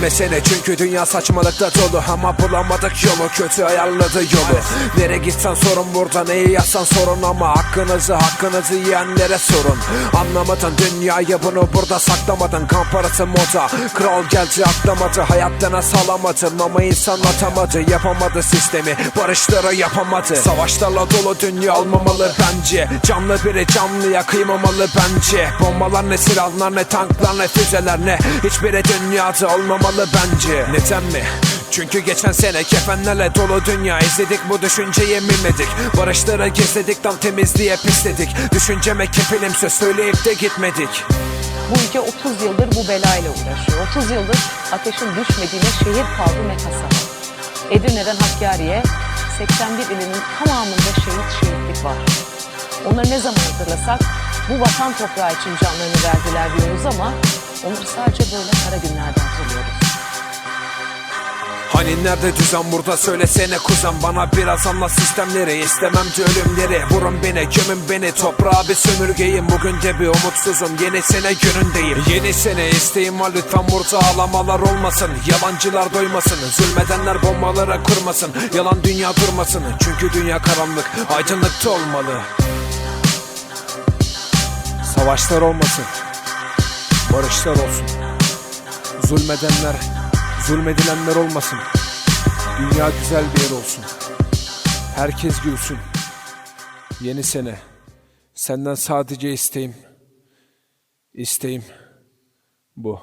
mesele çünkü dünya saçmalıkta dolu. Ama bulamadık yolu kötü ayarladı yolu. Nere gitsen sorun burada neyi yazsan sorun. Ama hakkınızı hakkınızı yiyenlere sorun. Anlamadın dünyayı bunu burada saklamadın. Kan parası moda. Kral geldi aklamadı Hayatlarına salamadı Ama insan atamadı. Yapamadı sistemi. Barışları yapamadı. Savaşlarla dolu dünya olmamalı bence. Canlı biri canlıya kıymamalı bence. Bombalar ne silahlar ne tanklar ne füzeler ne Hiçbiri dünyada olmamalı bence Neden mi? Çünkü geçen sene kefenlerle dolu dünya izledik bu düşünceyi mimledik Barışları gizledik tam temizliğe pisledik Düşünceme kefilim söz söyleyip de gitmedik Bu ülke 30 yıldır bu belayla uğraşıyor. 30 yıldır ateşin düşmediğine şehir kaldı ne kasaba. Edirne'den Hakkari'ye 81 ilinin tamamında şehit şehitlik var. Onları ne zaman hatırlasak bu vatan toprağı için canlarını verdiler diyoruz ama onları sadece böyle kara günlerde hatırlıyoruz. Hani nerede düzen burada söylesene kuzen. Bana biraz anlat sistemleri istemem ölümleri. Vurun beni gömün beni. Toprağa bir sömürgeyim. Bugün de bir umutsuzum. Yeni sene günündeyim. Yeni sene isteğim var. Lütfen burada ağlamalar olmasın. Yalancılar doymasın. Zulmedenler bombalara kurmasın. Yalan dünya durmasın. Çünkü dünya karanlık. Aydınlıkta olmalı. Savaşlar olmasın Barışlar olsun Zulmedenler Zulmedilenler olmasın. Dünya güzel bir yer olsun. Herkes gülsün. Yeni sene. Senden sadece isteğim. İsteğim bu.